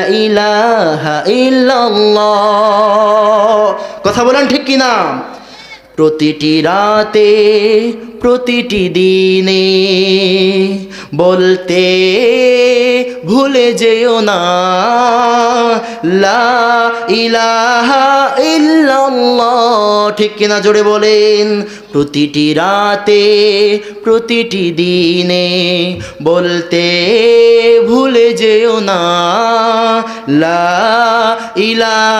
Ilaha illallah. কথা বলেন ঠিক কিনা? প্রতিটি রাতে, প্রতিটি দিনে বলতে ভুলে যেও না। লা ইলাহা ইল্লাল্লাহ। ঠিক কিনা জোরে বলেন? প্রতিটি রাতে, প্রতিটি দিনে বলতে ভুলে যেও না। লা ইলাহা